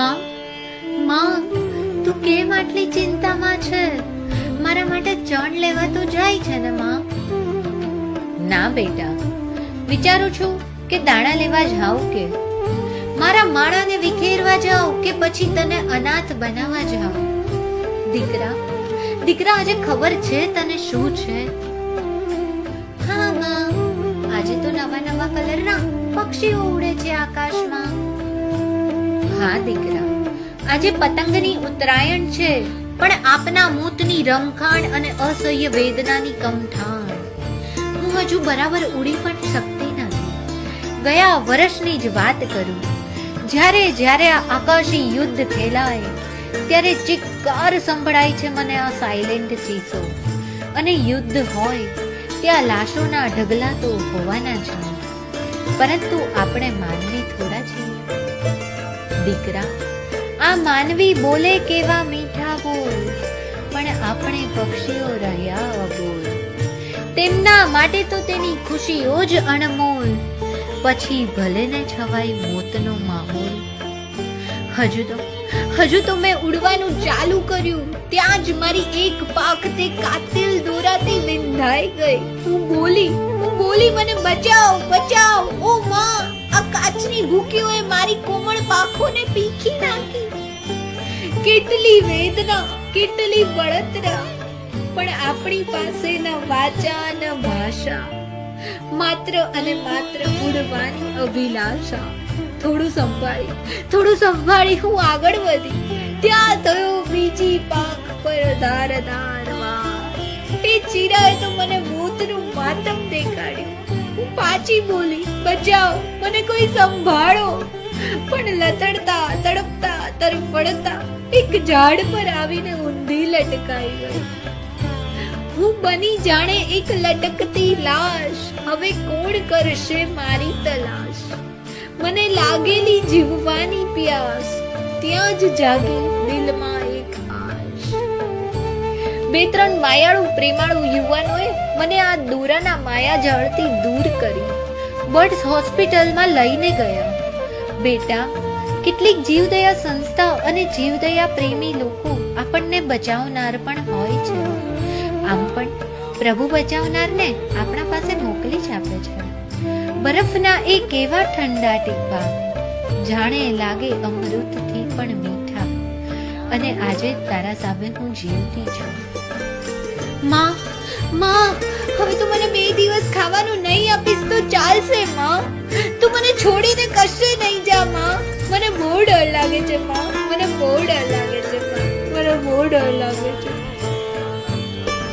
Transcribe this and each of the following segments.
માં? માં, તું કેમ આટલી ચિંતામાં છે? મારા માટે ચણ લેવા તો જાય છે ને, માં? ના, બેટા. વિચારું છું કે દાણા લેવા જાઉં કે? મારા માળાને વિખેરવા જાઉં કે પછી તને અનાથ બનાવવા જાઉં? દીકરા દીકરા, આજે ખબર છે તને શું છે? હા, માં. આજે તો નવા નવા કલરના પક્ષીઓ ઉડે છે આકાશમાં. હા, દીકરા. આજે પતંગની ઉત્તરાયણ છે, પણ આપના મૂતની રમખાણ અને અસહ્ય વેદનાની કમઠાણ. હું હજુ બરાબર ઉડી પણ શકતી નથી. ગયા વર્ષની જ વાત કરું. જ્યારે જ્યારે આ આકાશી યુદ્ધ ખેલાય ત્યારે ચિક્કાર સંભળાય છે મને આ સાયલેન્ટ ચીસો. અને યુદ્ધ હોય, ત્યાં લાશોના ઢગલા તો હોવાના જ પરંતુ આપણે માનવી થોડા છીએ. દીકરા, આ માનવી બોલે કેવા મીઠા બોલ, પણ આપણે પક્ષીઓ રહ્યા અબોલ. તેમના માટે તો તેની ખુશીઓ જ અણમોલ. પછી ભલે ને છવાય મોતનો માહોલ. હજુ તો હજુ તો મેં ઉડવાનું ચાલુ કર્યું. ત્યાં જ મારી એક પાખ તે કાતિલ દોરાથી વિંધાઈ ગઈ. હું બોલી હું બોલી, મને બચાવ બચાવ, ઓ માં! કાચની ભૂકીઓએ મારી કોમળ પાખોને પીખી નાખી. કેટલી વેદના, કેટલી બળતરા. પણ આપણી પાસે ન વાચા ન ભાષા, માત્ર અને માત્ર ઉડવાની અભિલાષા. થોડું સંભાળી થોડું સંભાળી હું આગળ વધી. ત્યાં થયો બીજી પાક પર ધારદાર વાર એ ચીરાએ તો મને મોતનું માતમ દેખાડ્યું. હું પાછી બોલી બચાવ મને કોઈ સંભાળો. પણ લતડતા, તડપતા, તરફડતા એક ઝાડ પર આવીને ઊંધી લટકાઈ ગઈ. હું બની જાણે એક લટકતી લાશ. હવે કોણ કરશે મારી તલાશ? મને લાગેલી જીવવાની પ્યાસ. ત્યાં જ જાગી દિલમાં બે ત્રણ માયાળુ પ્રેમાળુ યુવાનોએ મને આ દોરાના માયાજાળથી દૂર કરી. બર્ડ્સ હોસ્પિટલમાં લઈને ગયા. બેટા, કેટલીક જીવદયા સંસ્થા અને જીવદયા પ્રેમી લોકો આપણને બચાવનાર પણ હોય છે. આમ પણ પ્રભુ બચાવનારને આપણા પાસે મોકલી જ આપે છે. બરફના એ કેવા ઠંડા ટીપા. જાણે લાગે અમૃતથી પણ મીઠા. અને આજે તારા સામે હું જીવતી છું. માં માં, હવે તું મને બે દિવસ ખાવાનું નહીં આપીશ તો ચાલશે, માં. તું મને છોડીને કશે નહીં જા, માં. મને બહુ ડર લાગે છે, માં. મને બહુ ડર લાગે છે, માં. મને બહુ ડર લાગે છે.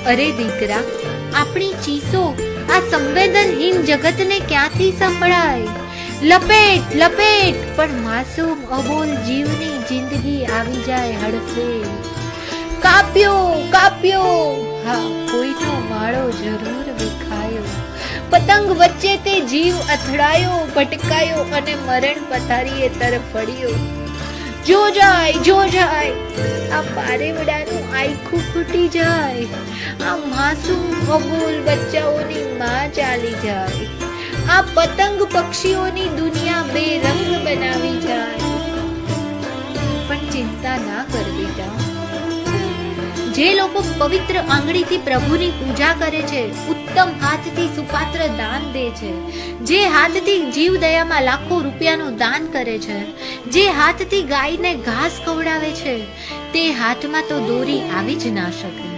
અરે દીકરા, આપણી ચીસો આ સંવેદનહીન જગતને ક્યાંથી સંભળાય? લપેટ લપેટ. પણ માસૂમ અબોલ જીવની જિંદગી આવી જાય હડફે કાપ્યો કાપ્યો. હા, કોઈનો માળો જરૂર વિખાયો. પતંગ વચ્ચે તે જીવ અથડાયો, ભટકાયો અને મરણ પથારીએ તરફ ફળ્યો જો જાય જો જાય. આ પારેવડાનું આખું ફૂટી જાય. આ માસૂમ અબોલ બચ્ચાઓની માં ચાલી જાય. આ પતંગ પક્ષીઓની દુનિયા બેરંગ બનાવી જાય. પણ ચિંતા ના કર બેટા જે લોકો પવિત્ર આંગળીથી પ્રભુની પૂજા કરે છે, ઉત્તમ હાથથી સુપાત્ર દાન દે છે. જે હાથથી જીવ દયામાં લાખો રૂપિયાનું દાન કરે છે, જે હાથથી ગાયને ઘાસ ખવડાવે છે, તે હાથમાં તો દોરી આવી જ ના શકે.